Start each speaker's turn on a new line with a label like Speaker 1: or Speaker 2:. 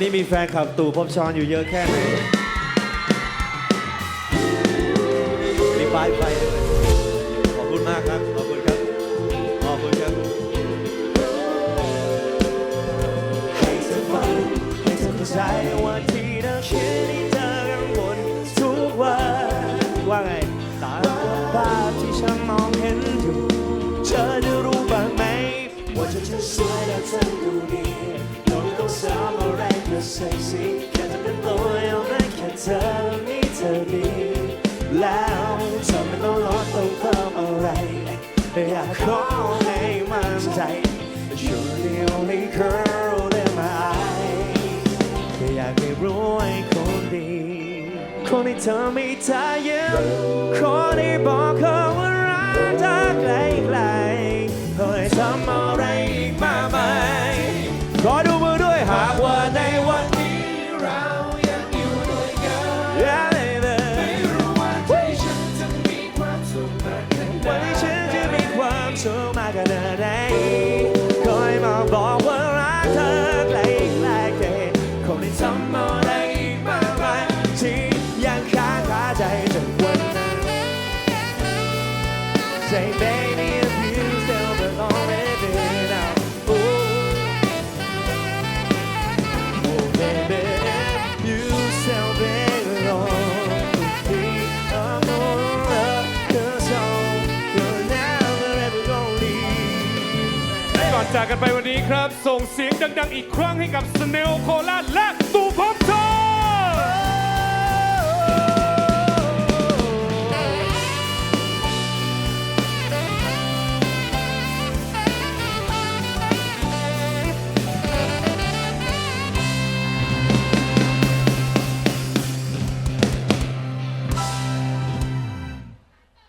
Speaker 1: วันนี้มีแฟนคลับตู่ภพบชรอยู่เยอะแค่ไหน มีป้ายไฟด้วยขอบคุณมากครับ ขอบคุณครับ ขอบคุณครับให้เธอฟังให้เธอเข้าใจว่าที่เธอคิดที่เธอกังวลทุกวันว่าไงตามภาพที่ฉันมองเห็นอยู่เธอจะรู้บ้างไหม ว่าเธอจะสวยและเธอดูดีเรา ไม่ต้องซ้ำอะไรก็เซ็กซี่แค่จะเป็นตัวเอาได้แค่เธอนี่เธอดีแล้วเธอไม่ต้องรอต้องเพิ่มอะไร อยากขอให้มั่นใจ You're the only girl in my eyes แค่อยากให้รู้ไอ้คนดี คนที่เธอไม่ทายืม หากว่าในวันนี้เรายังอยู่ด้วยกันไม่รู้ว่าใจฉันจะมีความสุขมากแค่ไหนวันนี้ฉันจะมีความสุขมากขนาดไหนคอยมาบอกว่ารักเธอไกลๆแค่คนที่ทำอะไรอีกมากมายที่ยังค้างคาใจจากวันนั้น Say baby
Speaker 2: อนจากกันไปวันนี้ครับ ส่งเสียงดัง ๆ อีกครั้งให้กับสเนลโคลาและตูพบ